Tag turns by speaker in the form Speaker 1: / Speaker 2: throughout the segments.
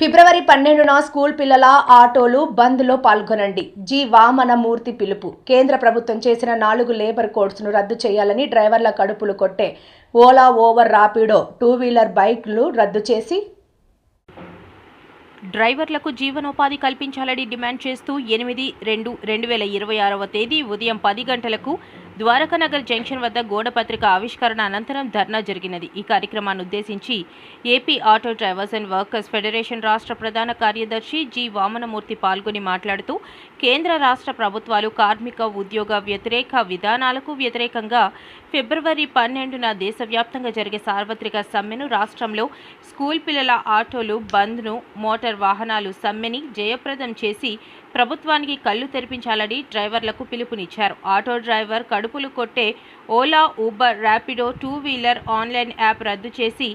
Speaker 1: ఫిబ్రవరి పన్నెండున స్కూల్ పిల్లల ఆటోలు బంద్లో పాల్గొనండి. జి. వామనమూర్తి పిలుపు. కేంద్ర ప్రభుత్వం చేసిన నాలుగు లేబర్ కోడ్స్ను రద్దు చేయాలని డ్రైవర్ల కడుపులు కొట్టే Ola Uber Rapido two wheeler బైక్లు రద్దు చేసి
Speaker 2: డ్రైవర్లకు జీవనోపాధి కల్పించాలని డిమాండ్ చేస్తూ ఎనిమిది రెండు రెండు వేల ఇరవై ఆరవ తేదీ ఉదయం పది గంటలకు ద్వారకానగర్ జంక్షన్ వద్ద గోడపత్రిక ఆవిష్కరణ అనంతరం ధర్నా జరిగినది. ఈ కార్యక్రమాన్ని ఉద్దేశించి AP auto drivers and workers federation రాష్ట్ర ప్రధాన కార్యదర్శి జి వామనమూర్తి పాల్గొని మాట్లాడుతూ కేంద్ర రాష్ట్ర ప్రభుత్వాలు కార్మిక ఉద్యోగ వ్యతిరేక విధానాలకు వ్యతిరేకంగా ఫిబ్రవరి పన్నెండున దేశవ్యాప్తంగా జరిగే సార్వత్రిక సమ్మెను రాష్ట్రంలో స్కూల్ పిల్లల ఆటోలు బంద్ను మోటార్ వాహనాలు సమ్మెని జయప్రదం చేసి ప్రభుత్వానికి కళ్ళు తెరిపించాలని డ్రైవర్లకు పిలుపునిచ్చారు. ఆటో డ్రైవర్ కడుపులు కొట్టే Ola Uber Rapido two wheeler online app రద్దు చేసి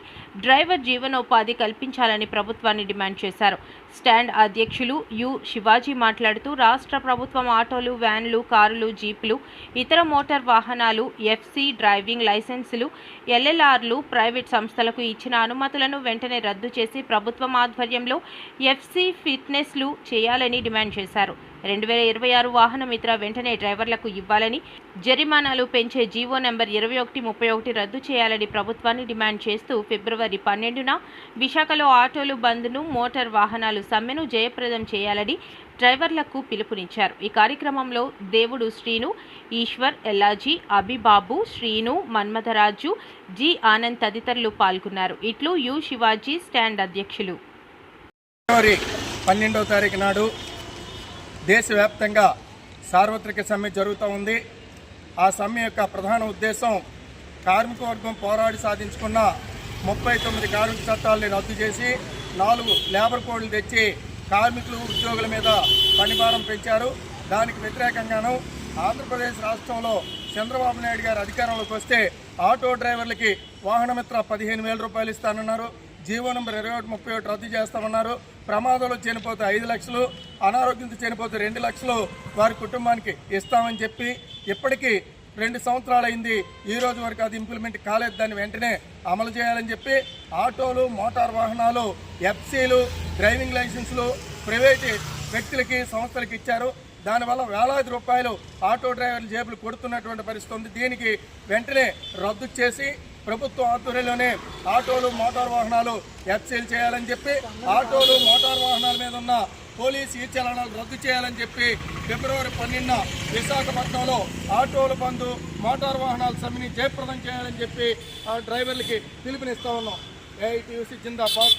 Speaker 2: డ్రైవర్ జీవనోపాధి కల్పించాలని ప్రభుత్వాన్ని డిమాండ్ చేశారు. స్టాండ్ అధ్యక్షులు యు శివాజీ మాట్లాడుతూ రాష్ట్ర ప్రభుత్వం ఆటోలు వ్యాన్లు కారులు జీపులు ఇతర మోటార్ వాహనాలు ఎఫ్సి డ్రైవింగ్ లైసెన్సులు ఎల్ఎల్ఆర్లు ప్రైవేట్ సంస్థలకు ఇచ్చిన అనుమతులను వెంటనే రద్దు చేసి ప్రభుత్వం ఆధ్వర్యంలో ఎఫ్సి ఫిట్నెస్లు చేయాలని డిమాండ్ చేశారు. రెండు వేల ఇరవై ఆరు వాహన మిత్ర వెంటనే డ్రైవర్లకు ఇవ్వాలని జరిమానాలు పెంచే జీవో నెంబర్ ఇరవై ఒకటి ముప్పై ఒకటి రద్దు చేయాలని ప్రభుత్వాన్ని డిమాండ్ చేస్తూ ఫిబ్రవరి పన్నెండున విశాఖలో ఆటోలు బంద్ను మోటార్ వాహనాలు సమ్మెను జయప్రదం చేయాలని డ్రైవర్లకు పిలుపునిచ్చారు. ఈ కార్యక్రమంలో దేవుడు శ్రీను ఈశ్వర్ ఎల్లాజీ అభిబాబు శ్రీను మన్మథరాజు జి ఆనంద్ తదితరులు పాల్గొన్నారు. ఇట్లు యు శివాజీ స్టాండ్ అధ్యక్షులు.
Speaker 3: ఫిబ్రవరి పన్నెండవ తారీఖు నాడు దేశవ్యాప్తంగా సార్వత్రిక సమ్మె జరుగుతూ ఉంది. ఆ సమ్మె యొక్క ప్రధాన ఉద్దేశం కార్మికవర్గం పోరాడి సాధించుకున్న ముప్పై తొమ్మిది కార్మిక చట్టాలని రద్దు చేసి నాలుగు లేబర్ కోడ్లు తెచ్చి కార్మికులు ఉద్యోగుల మీద పనిభారం పెంచారు. దానికి వ్యతిరేకంగాను ఆంధ్రప్రదేశ్ రాష్ట్రంలో చంద్రబాబు నాయుడు గారు అధికారంలోకి వస్తే ఆటో డ్రైవర్లకి వాహనమిత్ర పదిహేను వేల రూపాయలు ఇస్తానన్నారు. జీవో నెంబర్ ఇరవై ఒకటి ముప్పై ఒకటి రద్దు చేస్తామన్నారు. ప్రమాదంలో చనిపోతే ఐదు లక్షలు అనారోగ్యంతో చనిపోతే రెండు లక్షలు వారి కుటుంబానికి ఇస్తామని చెప్పి ఇప్పటికీ రెండు సంవత్సరాలు అయింది ఈ రోజు వరకు అది ఇంప్లిమెంట్ కాలేదు. దాన్ని వెంటనే అమలు చేయాలని చెప్పి ఆటోలు మోటార్ వాహనాలు ఎఫ్సీలు డ్రైవింగ్ లైసెన్సులు ప్రైవేటు వ్యక్తులకి సంస్థలకి ఇచ్చారు. దానివల్ల వేలాది రూపాయలు ఆటో డ్రైవర్ల జేబులు కొడుతున్నటువంటి పరిస్థితి ఉంది. దీనికి వెంటనే రద్దు చేసి ప్రభుత్వ ఆధ్వర్యంలోనే ఆటోలు మోటార్ వాహనాలు ఎఫ్సీలు చేయాలని చెప్పి ఆటోలు మోటార్ వాహనాల మీద ఉన్న పోలీస్ ఈ చలనాలు రద్దు చేయాలని చెప్పి ఫిబ్రవరి పన్నెండున విశాఖపట్నంలో ఆటోల బంధు మోటార్ వాహనాల సమ్మెని జయప్రదం చేయాలని చెప్పి ఆ డ్రైవర్లకి పిలుపునిస్తా ఉన్నాం. ఏఐటీయూసీ జిందాబాద్.